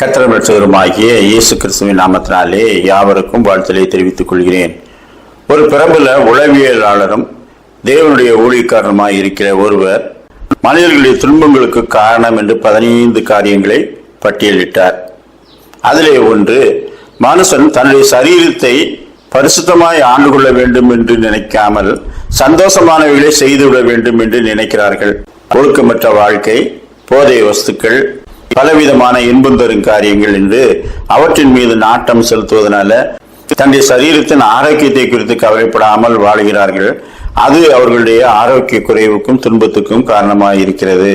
கத்திரமற்றவருமாகிய இயேசு கிறிஸ்துவின் நாமத்தினாலே யாவருக்கும் வாழ்த்தலை தெரிவித்துக் கொள்கிறேன். ஒரு பிரபல உளவியலாளரும் தேவனுடைய ஊழியக்காரருமாய் இருக்கிற ஒருவர் மனிதர்களுடைய துன்பங்களுக்கு காரணம் என்று பதினைந்து காரியங்களை பட்டியலிட்டார். அதிலே ஒன்று மனுஷன் தன்னுடைய சரீரத்தை பரிசுத்தமாய் ஆண்டு கொள்ள வேண்டும் என்று நினைக்காமல் சந்தோஷமானவைகளை செய்துவிட வேண்டும் என்று நினைக்கிறார்கள். ஒழுக்கமற்ற வாழ்க்கை போதை வஸ்துக்கள் பலவிதமான இன்பம் தரும் காரியங்கள் என்று அவற்றின் மீது நாட்டம் செலுத்துவதனால தன்னுடைய சரீரத்தின் ஆரோக்கியத்தை குறித்து கவலைப்படாமல் வாழ்கிறார்கள். அது அவர்களுடைய ஆரோக்கிய குறைவுக்கும் துன்பத்துக்கும் காரணமாக இருக்கிறது.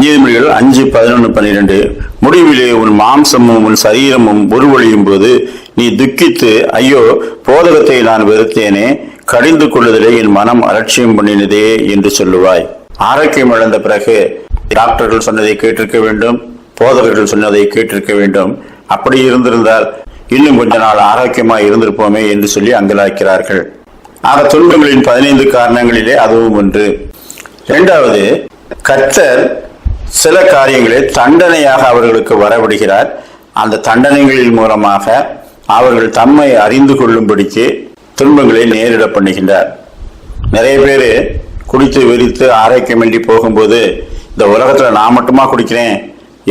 நீதிமொழிகள் அஞ்சு பதினொன்று பன்னிரெண்டு. முடிவிலே உன் மாம்சமும் உன் சரீரமும் உருவழியும் போது நீ துக்கித்து ஐயோ போதகத்தை நான் வெறுத்தேனே கடிந்து கொள்ளுதலே என் மனம் அலட்சியம் பண்ணினதே என்று சொல்லுவாய். ஆரோக்கியம் இழந்த பிறகு டாக்டர்கள் சொன்னதை கேட்டிருக்க வேண்டும். போதகர்கள் சொன்னதை கேட்டிருக்க வேண்டும். அப்படி இருந்திருந்தால் இன்னும் கொஞ்ச நாள் ஆரோக்கியமாக இருந்திருப்போமே என்று சொல்லி அங்கலாய்க்கிறார்கள். ஆக துன்பங்களின் பதினைந்து காரணங்களிலே அதுவும் ஒன்று. இரண்டாவது கர்த்தர் சில காரியங்களை தண்டனையாக அவர்களுக்கு வரவிடுகிறார். அந்த தண்டனைகளின் மூலமாக அவர்கள் தம்மை அறிந்து கொள்ளும்படிக்கு துன்பங்களை நேரிட பண்ணுகின்றார். நிறைய பேர் குடித்து வெறித்து ஆரோக்கியமின்றி போகும்போது இந்த உலகத்தில் நான் மட்டுமா குடிக்கிறேன்?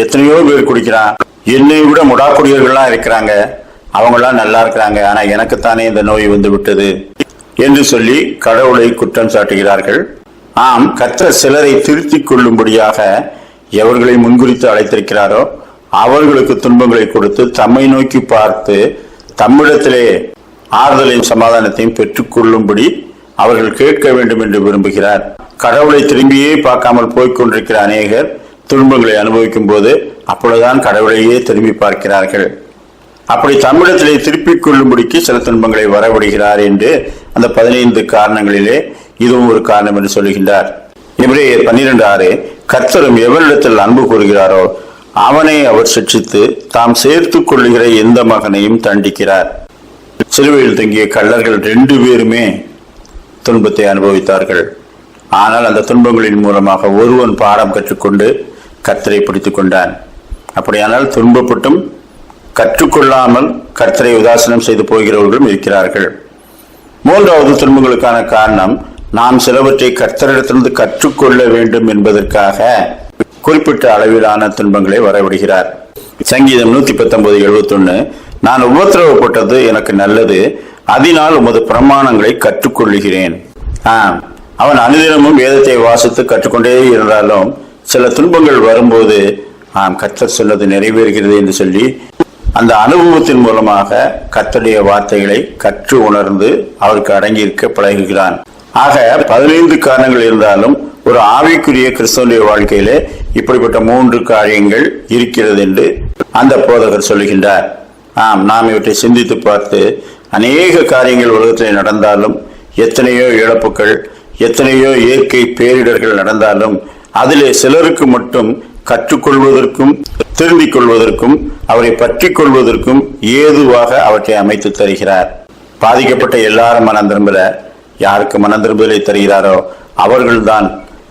எத்தனையோ பேர் குடிக்கிறான். என்னை விட முடாக்குடியர்கள்லாம் இருக்கிறாங்க. அவங்களாம் நல்லா இருக்கிறாங்க. ஆனா எனக்குத்தானே இந்த நோய் வந்து விட்டது என்று சொல்லி கடவுளை குற்றம் சாட்டுகிறார்கள். ஆம் கற்ற சிலரை திருத்திக் கொள்ளும்படியாக எவர்களை முன்குறித்து அழைத்திருக்கிறாரோ அவர்களுக்கு துன்பங்களை கொடுத்து தம்மை நோக்கி பார்த்து தம்மிடத்திலே ஆறுதலையும் சமாதானத்தையும் பெற்றுக்கொள்ளும்படி அவர்கள் கேட்க வேண்டும் என்று விரும்புகிறார். கடவுளை திரும்பியே பார்க்காமல் போய்க் கொண்டிருக்கிற அநேகர் துன்பங்களை அனுபவிக்கும் போது அப்பொழுதுதான் கடவுளையே திரும்பி பார்க்கிறார்கள். அப்படி தமிழத்திலே திருப்பிக் கொள்ளும்படிக்கு சில துன்பங்களை வரவிடுகிறார் என்று அந்த பதினைந்து காரணங்களிலே இதுவும் ஒரு காரணம் என்று சொல்லுகின்றார். இவரே பன்னிரண்டு ஆறு கர்த்தரும் எவரிடத்தில் அன்பு கூறுகிறாரோ அவனை அவர் சிக்ஷித்து தாம் சேர்த்துக் கொள்ளுகிற எந்த மகனையும் தண்டிக்கிறார். சிலுவையில் தங்கிய கள்ளர்கள் ரெண்டு பேருமே துன்பத்தை அனுபவித்தார்கள். ஆனால் அந்த துன்பங்களின் மூலமாக ஒருவன் பாடம் கற்றுக்கொண்டு கர்த்தரை பிடித்துக் கொண்டான் அப்படியானால் துன்பப்பட்டும் கற்றுக்கொள்ளாமல் கர்த்தரை உதாசனம் செய்து போகிறவர்களும் இருக்கிறார்கள். மூன்றாவது துன்பங்களுக்கான காரணம் நாம் சிலவற்றை கர்த்தரிடத்திலிருந்து கற்றுக்கொள்ள வேண்டும் என்பதற்காக குறிப்பிட்ட அளவிலான துன்பங்களை வரவிடுகிறார் சங்கீதம் நூத்தி பத்தொன்பது எழுபத்தொன்னு நான் உபத்திரவப்பட்டது எனக்கு நல்லது அதனால் உமது பிரமாணங்களை கற்றுக்கொள்ளுகிறேன். ஆம் அவன் அனுதினமும் வேதத்தை வாசித்து கற்றுக்கொண்டே இருந்தாலும் சில துன்பங்கள் வரும்போது ஆம் கத்தர் சொன்னது நிறைவேறுகிறது என்று சொல்லி அந்த அனுபவத்தின் மூலமாக கத்தருடைய வார்த்தைகளை கற்று உணர்ந்து அவருக்கு அடங்கியிருக்க பழகுகிறான். ஆக பதினைந்து காரணங்கள் இருந்தாலும் ஒரு ஆவிக்குரிய கிறிஸ்தவனுடைய வாழ்க்கையிலே இப்படிப்பட்ட மூன்று காரியங்கள் இருக்கிறது என்று அந்த போதகர் சொல்லுகின்றார். ஆம் நாம் இவற்றை சிந்தித்து பார்த்து அநேக காரியங்கள் உலகத்தில் நடந்தாலும் எத்தனையோ இழப்புகள் எத்தனையோ இயற்கை பேரிடர்கள் நடந்தாலும் அதிலே சிலருக்கு மட்டும் கற்றுக்கொள்வதற்கும் திருந்திக் கொள்வதற்கும் அவரை பற்றி கொள்வதற்கும் ஏதுவாக அவற்றை அமைத்து தருகிறார். பாதிக்கப்பட்ட எல்லாரும் மனம் திரும்பல. யாருக்கு மனம் திரும்புதலை தருகிறாரோ அவர்கள்தான்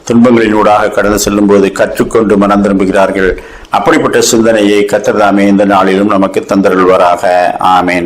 துன்பங்களினூடாக கடந்து செல்லும் போது கற்றுக்கொண்டு மனம் திரும்புகிறார்கள். அப்படிப்பட்ட சிந்தனையை கத்தர்தாமே இந்த நாளிலும் நமக்கு தந்தருள்வராக. ஆமேன்.